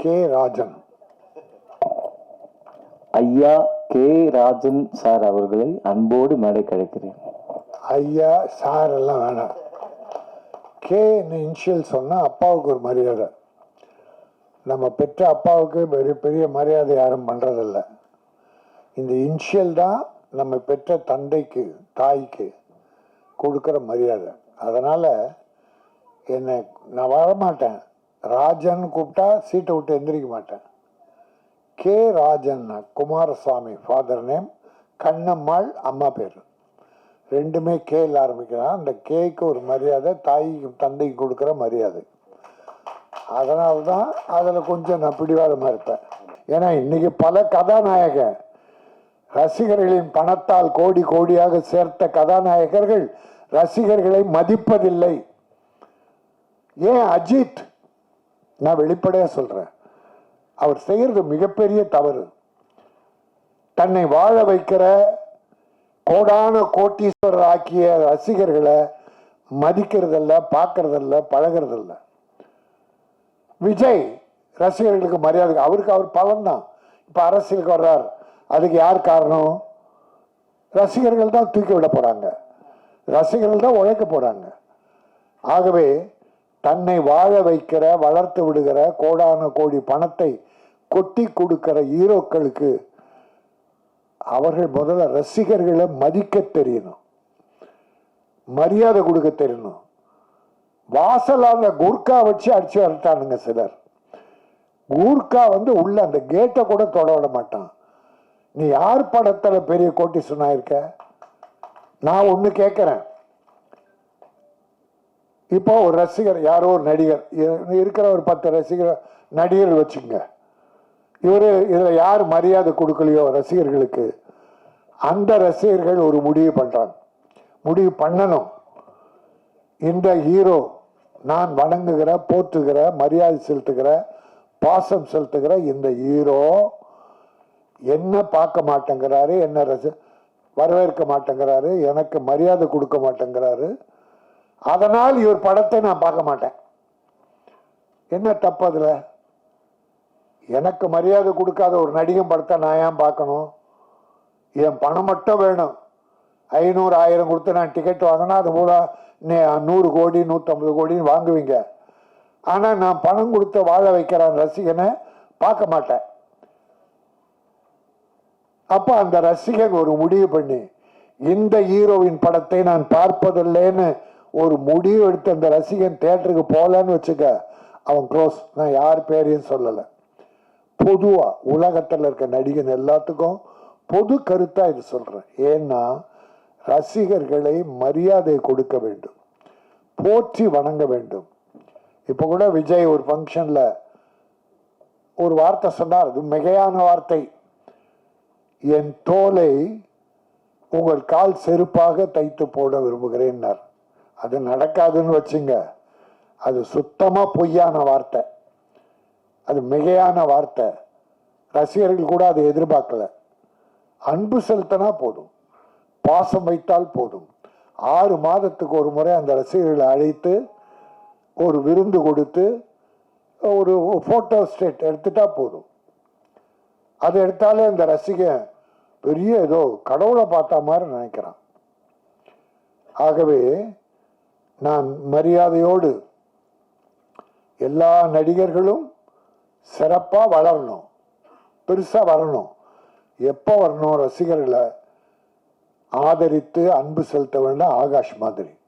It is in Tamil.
கே ராஜன். ஐயா கே ராஜன் சார் அவர்களை அன்போடு மேடை கழிக்கிறேன் ஐயா சார் எல்லாம் வேணாம். கே இன்ஷியல் சொன்னால் அப்பாவுக்கு ஒரு மரியாதை. நம்ம பெற்ற அப்பாவுக்கு பெரிய பெரிய மரியாதை யாரும் பண்ணுறதில்ல இந்த இன்ஷியல் தான் நம்ம பெற்ற தந்தைக்கு தாய்க்கு கொடுக்குற மரியாதை. அதனால் என்னை நான் வரமாட்டேன். ராஜன் கூப்பிட்டா சீட்டை விட்டு எந்திரிக்க மாட்டேன். K. Rajan Kumaraswamy father name Kannammal அம்மா பேர். ரெண்டுமே கேல ஆரம்பிக்கிறான் அந்த கேக்கு ஒரு மரியாதை தாய்க்கு தந்தைக்கு கொடுக்குற மரியாதை. அதனால தான் அதில் கொஞ்சம் நான் பிடிவாதமாக இருப்பேன். ஏன்னா இன்றைக்கி பல கதாநாயகன் ரசிகர்களின் பணத்தால் கோடி கோடியாக சேர்த்த கதாநாயகர்கள் ரசிகர்களை மதிப்பதில்லை. ஏன்? அஜித் நான் வெளிப்படையாக சொல்கிறேன் அவர் செய்கிறது மிகப்பெரிய தவறு. தன்னை வாழ வைக்கிற கோடான கோட்டீஸ்வரர் ஆக்கிய ரசிகர்களை மதிக்கிறதில்ல பார்க்கறதில்ல பழகிறதில்ல. விஜய் ரசிகர்களுக்கு மரியாதை அவருக்கு அவர் பலன் தான். இப்போ அரசியலுக்கு வர்றார். அதுக்கு யார் காரணம்? ரசிகர்கள் தான் தூக்கி விட போகிறாங்க ரசிகர்கள் தான் உழைக்க போகிறாங்க ஆகவே தன்னை வாழ வைக்கிற வளர்த்து விடுகிற கோடான கோடி பணத்தை கொட்டி கொடுக்கிற ஹீரோக்களுக்கு அவர்கள் முதல்ல ரசிகர்களை மதிக்க தெரியணும். மரியாதை கொடுக்க தெரியணும். வாசலாங்க குர்கா வச்சு அடிச்சு வரட்டானுங்க சிலர். கூர்க்கா வந்து உள்ள அந்த கேட்டை கூட தொட விட மாட்டான். நீ யார் படத்தில் பெரிய கோட்டி சொன்னாயிருக்க நான் ஒன்று கேட்குறேன் இப்போ ஒரு ரசிகர் யாரோ ஒரு நடிகர் இருக்கிற ஒரு பத்து ரசிகர் நடிகர் வச்சுங்க இவரு இதில் யார் மரியாதை கொடுக்கலையோ ரசிகர்களுக்கு அந்த ரசிகர்கள் ஒரு முடிவு பண்ணுறாங்க முடிவு பண்ணணும். இந்த ஹீரோ நான் வணங்குகிற போற்றுகிற மரியாதை செலுத்துகிற பாசம் செலுத்துகிற இந்த ஹீரோ என்ன பார்க்க மாட்டேங்கிறாரு என்ன ரசி வரவேற்க மாட்டேங்கிறாரு எனக்கு மரியாதை கொடுக்க மாட்டேங்கிறாரு அதனால் இவர் படத்தை நான் பார்க்க மாட்டேன். என்ன தப்பு அதில்? எனக்கு மரியாதை கொடுக்காத ஒரு நடிகன் படத்தை நான் ஏன் பார்க்கணும்? என் பணம் மட்டும் வேணும். ஐநூறு ஆயிரம் கொடுத்து நான் டிக்கெட் வாங்கினா அது மூல நூறு கோடி நூற்றம்பது கோடின்னு வாங்குவீங்க. ஆனால் நான் பணம் கொடுத்து வாழ வைக்கிறான் ரசிகனை பார்க்க மாட்டேன். அப்போ அந்த ரசிகன் ஒரு முடிவு பண்ணி இந்த ஹீரோவின் படத்தை நான் பார்ப்பதில்லைன்னு ஒரு முடிவு எடுத்து அந்த ரசிகன் தேட்டருக்கு போகலான்னு வச்சுக்க அவன் க்ளோஸ் நான் யார் பேரையும் சொல்லலை. பொதுவாக உலகத்தில் இருக்க நடிகன் எல்லாத்துக்கும் பொது கருத்தாக இது சொல்கிறேன் ஏன்னா ரசிகர்களை மரியாதை கொடுக்க வேண்டும். போற்றி வணங்க வேண்டும். இப்போ கூட விஜய் ஒரு ஃபங்க்ஷனில் ஒரு வார்த்தை சொன்னார். அது மிகையான வார்த்தை. என் தோலை உங்கள் கால் செருப்பாக தைத்து போட விரும்புகிறேன்னார் அது நடக்காதுன்னு வச்சுங்க. அது சுத்தமாக பொய்யான வார்த்தை. அது மிகையான வார்த்தை. ரசிகர்கள் கூட அதை எதிர்பார்க்கல. அன்பு செலுத்தினா போதும். பாசம் வைத்தால் போதும். ஆறு மாதத்துக்கு ஒரு முறை அந்த ரசிகர்களை அழைத்து ஒரு விருந்து கொடுத்து ஒரு ஃபோட்டோ ஸ்டேட் எடுத்துட்டா போதும். அதை எடுத்தாலே அந்த ரசிகன் பெரிய ஏதோ கடவுளை பார்த்த மாதிரி நினைக்கிறான். ஆகவே நான் மரியாதையோடு எல்லா நடிகர்களும் சிறப்பாக வளரணும் பெருசாக வரணும். எப்போ வரணும் ரசிகர்களை ஆதரித்து அன்பு செலுத்த வேண்டாம் ஆகாஷ் மாதிரி.